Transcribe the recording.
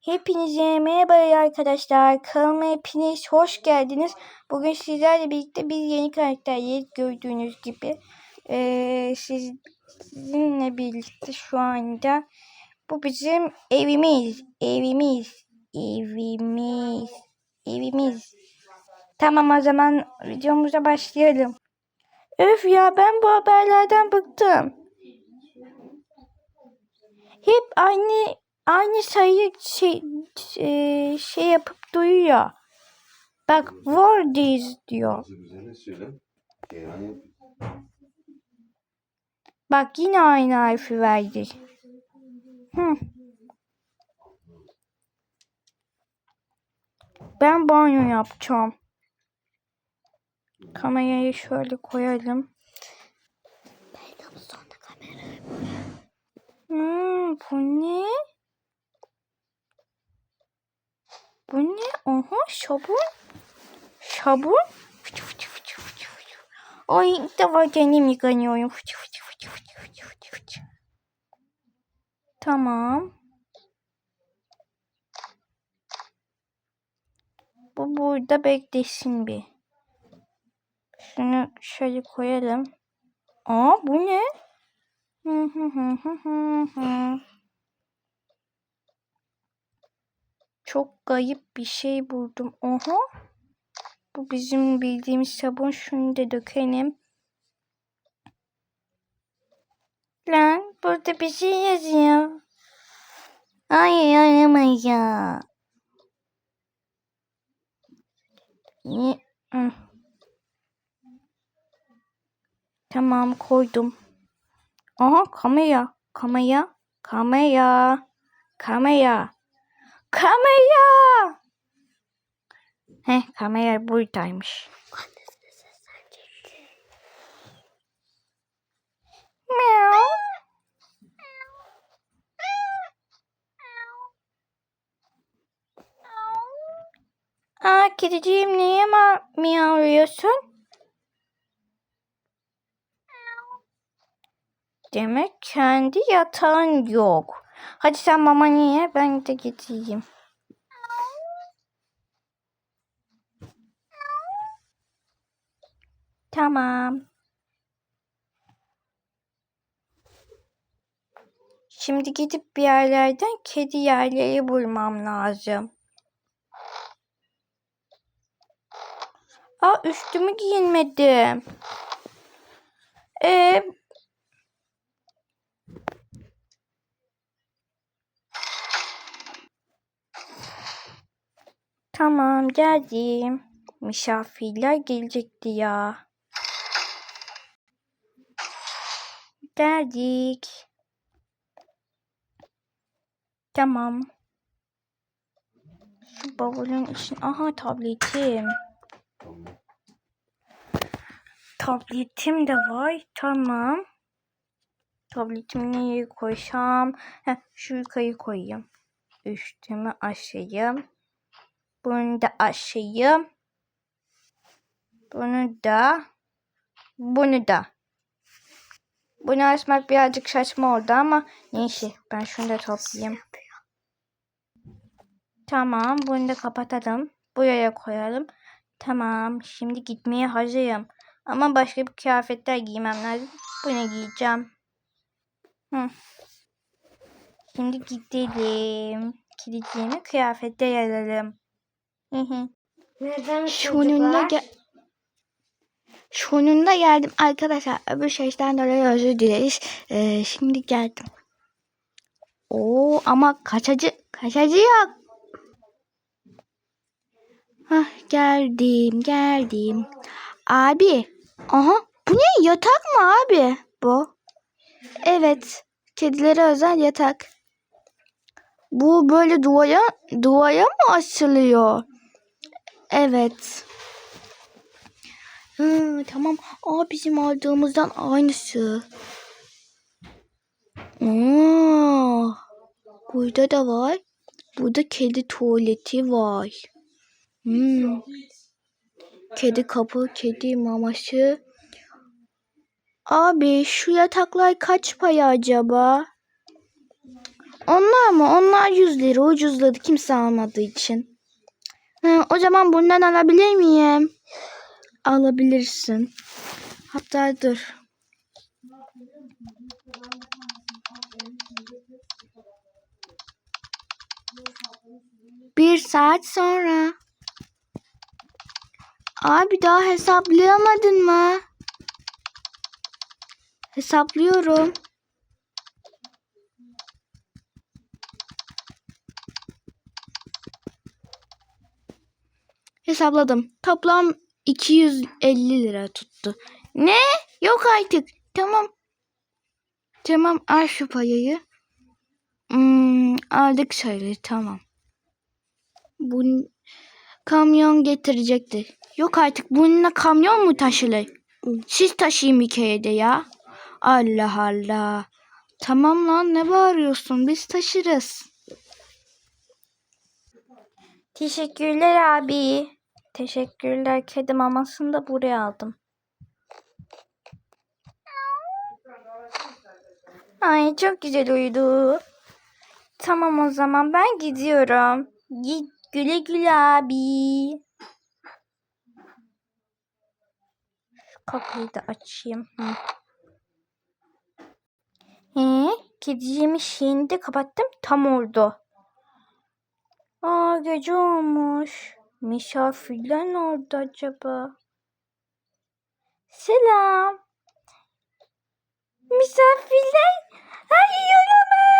Hepinize merhaba arkadaşlar. Kanalıma hepiniz hoş geldiniz. Bugün sizlerle birlikte bir yeni karakterleri gördüğünüz gibi. Ee, sizinle birlikte şu anda bu bizim evimiz. Evimiz. Evimiz. Evimiz. Tamam o zaman videomuza başlayalım. Öf ya ben bu haberlerden bıktım. Hep aynı aynı sayı şey e, şey yapıp duyuyor. Bak war this diyor. Söyle. Yani Bak yine aynı harfi verdi. Hı. Ben banyo yapacağım. Kamerayı şöyle koyalım. Hmm, bu ne? Bu ne? Oha sabun. Sabun. Fıçı fıçı fıçı fıçı fıçı. Ay ilk defa kendim yıkanıyorum. Fıçı fıçı fıçı fıçı fıçı fıçı fıçı. Tamam. Bu burada beklesin bir. Şunu şöyle koyalım. Aa bu ne? Hı hı hı hı hı hı. Çok garip bir şey buldum. Oha. Bu bizim bildiğimiz sabun. Şunu da dökelim. Lan burada bir şey yazıyor. Hayır oynama ya. Tamam koydum. Aha kamera. Kamera. Kamera. Kamera. Kamera. Heh kamera buradaymış. Meow. Aa kediciğim niye ma miyavlıyorsun? Demek kendi yatağın yok. Hadi sen mamanı ye ben de gideyim. Tamam. Şimdi gidip bir yerlerden kedi yerleri bulmam lazım. Aa üstümü giyinmedim. Ee, tamam geldim. Misafirler gelecekti ya. Geldik. Tamam. Şu bavulun için. Aha tabletim. Tabletim de var. Tamam. Tabletimi nereye koysam? Heh, şu yukarı koyayım. Üstümü aşayım. Bunu da aşayım. Bunu da. Bunu da. Bunu asmak birazcık saçma oldu ama neyse ben şunu da toplayayım. Tamam bunu da kapatalım. Buraya koyalım. Tamam şimdi gitmeye hazırım. Ama başka bir kıyafetler giymem lazım. Bunu giyeceğim. Hı. Şimdi gidelim. Kilitliğimi kıyafetler alalım. Hı hı. Çocuklar? gel Sonunda geldim arkadaşlar. Öbür şeyden dolayı özür dileriz. Ee, şimdi geldim. Oo ama kaçacı kaçacı yok. Hah geldim geldim. Abi. Aha bu ne yatak mı abi bu? Evet. Kedilere özel yatak. Bu böyle duvara duvara mı asılıyor? Evet. Hı, tamam. Aa bizim aldığımızdan aynısı. Aa, burada da var. Burada kedi tuvaleti var. Hmm. Kedi kapı, kedi maması. Abi şu yataklar kaç para acaba? Onlar mı? Onlar 100 lira ucuzladı kimse almadığı için. Hı, o zaman bundan alabilir miyim? Alabilirsin. Hatta dur. Bir saat sonra. Abi daha hesaplayamadın mı? Hesaplıyorum. Hesapladım. Toplam 250 lira tuttu. Ne? Yok artık. Tamam. Tamam al şu payayı. Hmm, aldık sayılır tamam. Bu kamyon getirecekti. Yok artık bununla kamyon mu taşılır? Siz taşıyın bir kere de ya. Allah Allah. Tamam lan ne bağırıyorsun? Biz taşırız. Teşekkürler abi. Teşekkürler. Kedi mamasını da buraya aldım. Ay çok güzel uyudu. Tamam o zaman ben gidiyorum. Git güle güle abi. Kapıyı da açayım. Hı. He, kediciğimin şeyini de kapattım. Tam oldu. Aa gece olmuş. Misafirler ne oldu acaba? Selam. Misafirler. Ay olamaz.